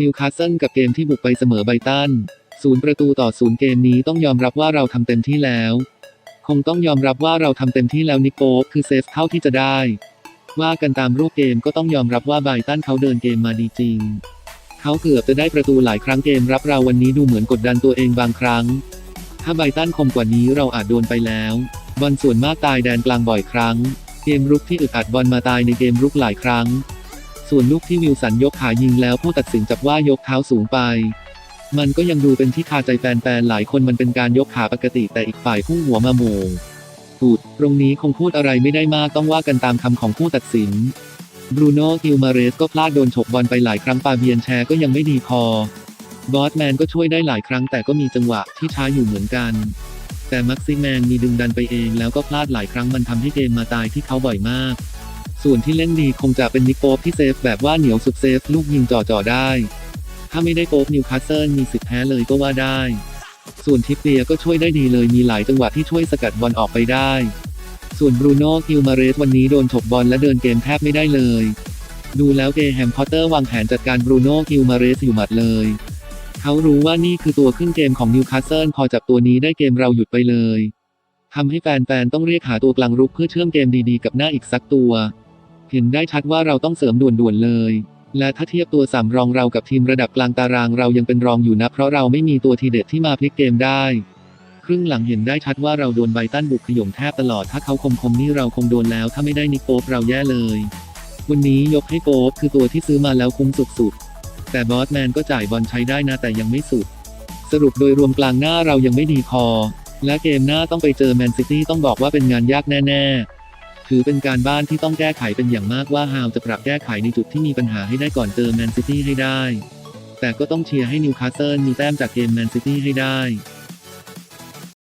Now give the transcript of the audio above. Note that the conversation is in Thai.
นิวคาสเซิลกับเกมที่บุกไปเสมอไบตันศูนย์ประตูต่อศูนย์เกมนี้ต้องยอมรับว่าเราทำเต็มที่แล้ว คงต้องยอมรับว่าเราทำเต็มที่แล้วนิโก้คือเซฟเท่าที่จะได้ ว่ากันตามรูปเกมก็ต้องยอมรับว่าไบตันเขาเดินเกมมาดีจริง เขาเกือบจะได้ประตูหลายครั้งเกมรับเราวันนี้ดูเหมือนกดดันตัวเองบางครั้ง ถ้าไบตันคมกว่านี้เราอาจโดนไปแล้วบอลส่วนมากตายแดนกลางบ่อยครั้ง เกมรุกที่อึดอัดบอลมาตายในเกมรุกหลายครั้ง ส่วนลูกที่วิลสันยกขายิงแล้วผู้ตัดสินจับว่ายกเท้าสูงไป มันก็ยังดูเป็นที่คาใจแฟนๆหลายคนมันเป็นการยกขาปกติแต่อีกฝ่ายพุ่งหัวมาโมงปูดตรงนี้คงพูดอะไรไม่ได้มากต้องว่ากันตามคำของผู้ตัดสินบรูโน่กิลมาเรสก็พลาดโดนฉกบอลไปหลายครั้งปาเบียนแชร์ก็ยังไม่ดีพอบอสแมนก็ช่วยได้หลายครั้งแต่ก็มีจังหวะที่ช้าอยู่เหมือนกัน แต่มักซิแมนมีดึงดันไปเองแล้วก็พลาดหลายครั้งมันทำให้เกมมาตายที่เขาบ่อยมาก ส่วนที่เล่นดีคงจะเป็นนิโป๊ปที่เซฟแบบว่าเหนียวสุดเซฟ ลูกยิงจ่อๆได้ ถ้าไม่ได้โป๊ปนิวคาสเซิลมีสิทธิ์แพ้เลยก็ว่าได้ ส่วนทิปเปียก็ช่วยได้ดีเลยมีหลายจังหวะที่ช่วยสกัดบอลออกไปได้ ส่วนบรูโน่กิลมาเรสวันนี้โดนฉกบอลและเดินเกมแทบไม่ได้เลย ดูแล้วเกแฮมพอตเตอร์วางแผนจัดการบรูโน่กิลมาเรสอยู่หมัดเลย เขารู้ว่านี่คือตัวขึ้นเกมของนิวคาสเซิลพอจับตัวนี้ได้เกมเราหยุดไปเลยทำให้แฟนๆ ต้องเรียกหาตัวกลางรุกเพื่อเชื่อมเกมดีๆ กับหน้าอีกสักตัว เห็นได้ชัดว่าเราต้องเสริมด่วนๆเลย และถ้าเทียบตัวสามรองเรากับทีมระดับกลางตารางเรายังเป็นรองอยู่นะ เพราะเราไม่มีตัวทีเด็ดที่มาพลิกเกมได้ครึ่งหลังเห็นได้ชัดว่าเราโดนไบตันบุกขย่มแทบตลอดถ้าเขาคมคมนี่เราคงโดนแล้วถ้าไม่ได้นิโป๊ปเราแย่เลย วันนี้ยกให้โป๊ปคือตัวที่ซื้อมาแล้วคุ้มสุดๆ แต่บอสแมนก็จ่ายบอลใช้ได้นะแต่ยังไม่สุด สรุปโดยรวมกลางหน้าเรายังไม่ดีพอ และเกมหน้าต้องไปเจอแมนซิตี้ต้องบอกว่าเป็นงานยากแน่ ๆ ถือเป็นการบ้านที่ต้องแก้ไขเป็นอย่างมากว่าฮาวจะปรับแก้ไขในจุดที่มีปัญหาให้ได้ก่อนเจอแมนซิตี้ให้ได้ แต่ก็ต้องเชียร์ให้นิวคาสเซิลมีแต้มจากเกมแมนซิตี้ให้ได้